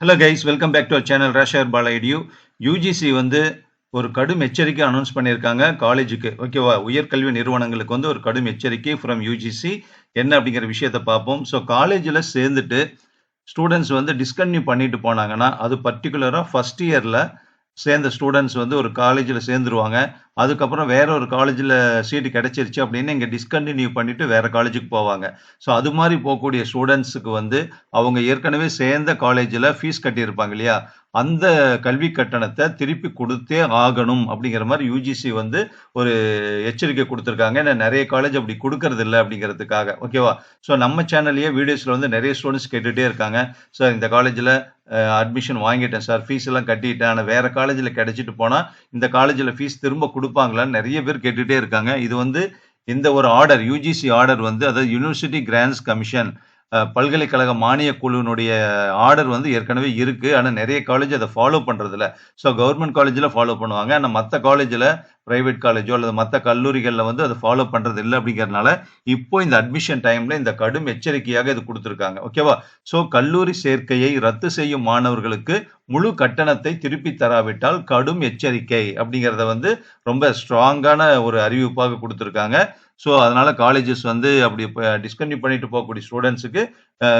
Hello guys welcome back to channel ரேஷர் பாலா ஐடியூ UGC வந்து ஒரு கடும் எச்சரிக்கை அனௌன்ஸ் பண்ணியிருக்காங்க. காலேஜுக்கு ஓகேவா உயர்கல்வி நிறுவனங்களுக்கு வந்து ஒரு கடும் எச்சரிக்கை ஃப்ரம் யூஜிசி என்ன அப்படிங்கிற விஷயத்தை பார்ப்போம். ஸோ காலேஜில் சேர்ந்துட்டு ஸ்டூடெண்ட்ஸ் வந்து டிஸ்கன்டினியூ பண்ணிட்டு போனாங்கன்னா அது பர்டிகுலராக ஃபஸ்ட் இயரில் சேர்ந்த ஸ்டூடெண்ட்ஸ் வந்து ஒரு காலேஜில் சேர்ந்துருவாங்க. அதுக்கப்புறம் வேற ஒரு காலேஜில் சீட்டு கிடைச்சிருச்சு அப்படின்னு இங்கே டிஸ்கண்டினியூ பண்ணிட்டு வேற காலேஜுக்கு போவாங்க. ஸோ அது மாதிரி போகக்கூடிய ஸ்டூடெண்ட்ஸுக்கு வந்து அவங்க ஏற்கனவே சேர்ந்த காலேஜில் ஃபீஸ் கட்டியிருப்பாங்க இல்லையா? அந்த கல்வி கட்டணத்தை திருப்பி கொடுத்தே ஆகணும் அப்படிங்கிற மாதிரி யூஜிசி வந்து ஒரு எச்சரிக்கை கொடுத்துருக்காங்க. ஏன்னா நிறைய காலேஜ் அப்படி கொடுக்கறது இல்லை அப்படிங்கிறதுக்காக. ஓகேவா ஸோ நம்ம சேனல்லையே வீடியோஸில் வந்து நிறைய ஸ்டூடெண்ட்ஸ் கேட்டுகிட்டே இருக்காங்க. சார் இந்த காலேஜில் அட்மிஷன் வாங்கிட்டேன் சார் ஃபீஸ் எல்லாம் கட்டிட்டேன். ஆனால் வேற காலேஜில் கிடைச்சிட்டு போனால் இந்த காலேஜில் ஃபீஸ் திரும்ப கொடுப்பாங்களான்னு நிறைய பேர் கேட்டுகிட்டே இருக்காங்க. இது வந்து இந்த ஒரு ஆர்டர் யூஜிசி ஆர்டர் வந்து அதாவது யூனிவர்சிட்டி கிராண்ட்ஸ் கமிஷன் பல்கலைக்கழக மானிய குழுவினுடைய ஆர்டர் வந்து ஏற்கனவே இருக்குது ஆனால் நிறைய காலேஜ் அதை ஃபாலோ பண்ணுறதில்ல ஸோ கவர்மெண்ட் காலேஜில் ஃபாலோ பண்ணுவாங்க. ஆனால் மற்ற காலேஜில் பிரைவேட் காலேஜோ அல்லது மற்ற கல்லூரிகளில் வந்து அதை ஃபாலோ பண்ணுறது இல்லை அப்படிங்கிறதுனால இப்போ இந்த அட்மிஷன் டைமில் இந்த கடும் எச்சரிக்கையாக இது கொடுத்துருக்காங்க. ஓகேவா ஸோ கல்லூரி சேர்க்கையை ரத்து செய்யும் மாணவர்களுக்கு முழு கட்டணத்தை திருப்பி தராவிட்டால் கடும் எச்சரிக்கை அப்படிங்கிறத வந்து ரொம்ப ஸ்ட்ராங்கான ஒரு அறிவிப்பாக கொடுத்துருக்காங்க. ஸோ அதனால் காலேஜஸ் வந்து அப்படி டிஸ்கன்டினியூ பண்ணிட்டு போகக்கூடிய ஸ்டூடெண்ட்ஸுக்கு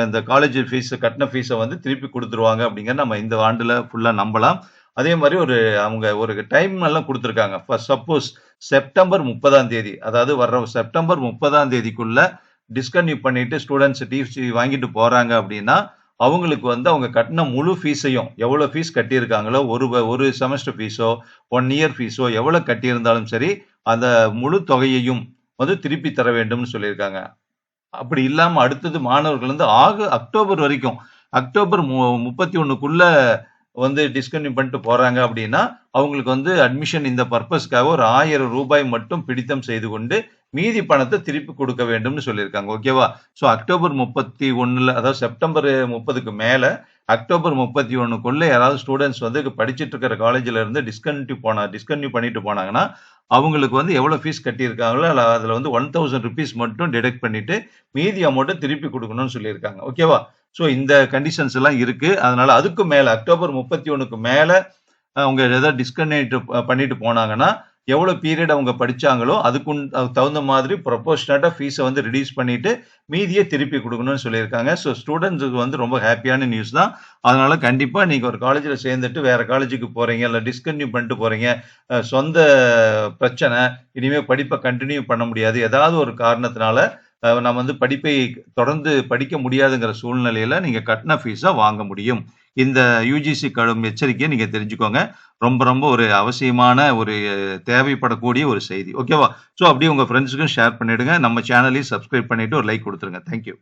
இந்த காலேஜ் ஃபீஸ் கட்டின ஃபீஸை வந்து திருப்பி கொடுத்துருவாங்க அப்படிங்கிற நம்ம இந்த ஆண்டில் ஃபுல்லாக நம்பலாம். அதே மாதிரி ஒரு அவங்க ஒரு டைம் எல்லாம் கொடுத்துருக்காங்க. சப்போஸ் செப்டம்பர் முப்பதாம் தேதி அதாவது வர்ற செப்டம்பர் முப்பதாம் தேதிக்குள்ள டிஸ்கன்யூ பண்ணிட்டு ஸ்டூடெண்ட்ஸ் டிசி வாங்கிட்டு போறாங்க அப்படின்னா அவங்களுக்கு வந்து அவங்க கட்டின முழு ஃபீஸையும் எவ்வளோ ஃபீஸ் கட்டியிருக்காங்களோ ஒரு ஒரு செமஸ்டர் ஃபீஸோ ஒன் இயர் ஃபீஸோ எவ்வளோ கட்டியிருந்தாலும் சரி அந்த முழு தொகையையும் வந்து திருப்பி தர வேண்டும்னு சொல்லியிருக்காங்க. அப்படி இல்லாமல் அடுத்தது மாணவர்கள் வந்து ஆக அக்டோபர் வரைக்கும் அக்டோபர் மு முப்பத்தி ஒன்றுக்குள்ள வந்து டிஸ்கன்யூ பண்ணிட்டு போறாங்க அப்படின்னா அவங்களுக்கு வந்து அட்மிஷன் இந்த பர்பஸ்க்காக ஒரு ஆயிரம் ரூபாய் மட்டும் பிடித்தம் செய்து கொண்டு மீதி பணத்தை திருப்பி கொடுக்க வேண்டும்னு சொல்லியிருக்காங்க. ஓகேவா ஸோ அக்டோபர் முப்பத்தி ஒன்னுல அதாவது செப்டம்பர் முப்பதுக்கு மேல அக்டோபர் முப்பத்தி ஒன்னுக்குள்ள யாராவது ஸ்டூடெண்ட்ஸ் வந்து படிச்சுட்டு இருக்கிற காலேஜ்ல இருந்து டிஸ்கன்யூ போனா டிஸ்கன்யூ பண்ணிட்டு போனாங்கன்னா அவங்களுக்கு வந்து எவ்வளவு ஃபீஸ் கட்டியிருக்காங்களோ அதில் வந்து ஒன் தௌசண்ட் ருபீஸ் மட்டும் டிடெக்ட் பண்ணிட்டு மீதி அமௌண்ட்டை திருப்பி கொடுக்கணும்னு சொல்லியிருக்காங்க. ஓகேவா ஸோ இந்த கண்டிஷன்ஸ் எல்லாம் இருக்கு. அதனால அதுக்கு மேல அக்டோபர் முப்பத்தி ஒன்றுக்கு மேல அவங்க ஏதாவது டிஸ்கனெக்ட் பண்ணிட்டு போனாங்கன்னா எவ்வளோ பீரியட் அவங்க படிச்சாங்களோ அதுக்கு தகுந்த மாதிரி ப்ரொபோஷனட்டாக ஃபீஸை வந்து ரிடியூஸ் பண்ணிட்டு மீதியை திருப்பி கொடுக்கணும்னு சொல்லியிருக்காங்க. ஸோ ஸ்டூடெண்ட்ஸுக்கு வந்து ரொம்ப ஹாப்பியான நியூஸ் தான். அதனால கண்டிப்பாக நீங்கள் ஒரு காலேஜில் சேர்ந்துட்டு வேற காலேஜுக்கு போறீங்க இல்லை டிஸ்கன்டினியூ பண்ணிட்டு போறீங்க சொந்த பிரச்சனை இனிமேல் படிப்பை கண்டினியூ பண்ண முடியாது. ஏதாவது ஒரு காரணத்தினால நம்ம வந்து படிப்பை தொடர்ந்து படிக்க முடியாதுங்கிற சூழ்நிலையில நீங்க கட்டின ஃபீஸை வாங்க முடியும். இந்த யூஜிசி கடும் எச்சரிக்கையை நீங்க தெரிஞ்சுக்கோங்க. ரொம்ப ரொம்ப ஒரு அவசியமான ஒரு தேவைப்படக்கூடிய ஒரு செய்தி. ஓகேவா ஸோ அப்படியே உங்க ஃப்ரெண்ட்ஸுக்கும் ஷேர் பண்ணிடுங்க. நம்ம சேனலையும் சப்ஸ்கிரைப் பண்ணிட்டு ஒரு லைக் கொடுத்துருங்க. தேங்க்யூ